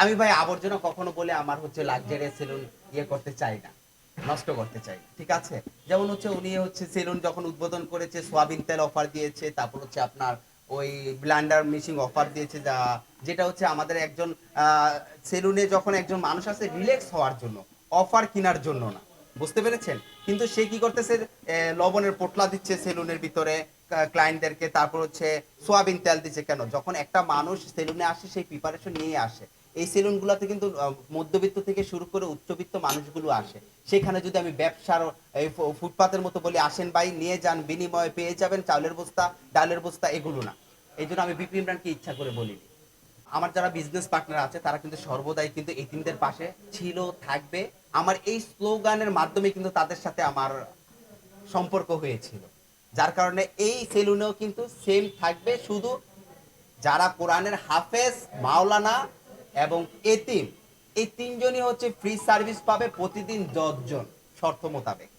আমি ভাই আবর্জনা কখনো বলে আমার হচ্ছে লাক্সারি সেলুন ইয়ে করতে চাই না, নষ্ট করতে চাই ঠিক আছে? যেমন হচ্ছে উনি হচ্ছে সেলুন যখন উদ্বোধন করেছে, সোয়াবিন তেল অফার দিয়েছে, তারপর হচ্ছে আপনার ওই ব্লান্ডার মেশিন অফার দিয়েছে, যা, যেটা হচ্ছে আমাদের একজন সেলুনে যখন একজন মানুষ আছে রিল্যাক্স হওয়ার জন্য অফার কেনার জন্য না, বুঝতে পেরেছেন? কিন্তু সে কি করতেছে লবণের পোটলা দিচ্ছে সেলুনের ভিতরে ক্লায়েন্টদেরকে তারপর হচ্ছে সোয়াবিন তেল দিচ্ছে কেন? যখন একটা মানুষ সেলুনে আসে, সেই প্রিপারেশন নিয়ে আসে। এই সেলুনগুলোতে কিন্তু মধ্যবিত্ত থেকে শুরু করে উচ্চবিত্ত মানুষগুলো আসে। সেখানে যদি আমি ব্যবসার ফুটপাতের মতো বলি, আসেন ভাই, নিয়ে যান, বিনিময়ে পেয়ে যাবেন চাউলের বস্তা, ডালের বস্তা, এগুলো না। এই জন্য আমি বিপিন ব্র্যান্ডকে ইচ্ছা করে বলিনি। আমার যারা বিজনেস পার্টনার আছে, তারা কিন্তু সর্বদাই কিন্তু এতিমদের পাশে ছিল, থাকবে। আমার এই স্লোগানের মাধ্যমে কিন্তু তাদের সাথে আমার সম্পর্ক হয়েছিল। যার কারণে এই সেলুনেও কিন্তু সেম থাকবে। শুধু যারা কোরআনের হাফেজ, মাওলানা এবং এতিম। এই তিনজনই হচ্ছে ফ্রি সার্ভিস পাবে প্রতিদিন দশজন শর্ত মোতাবেক।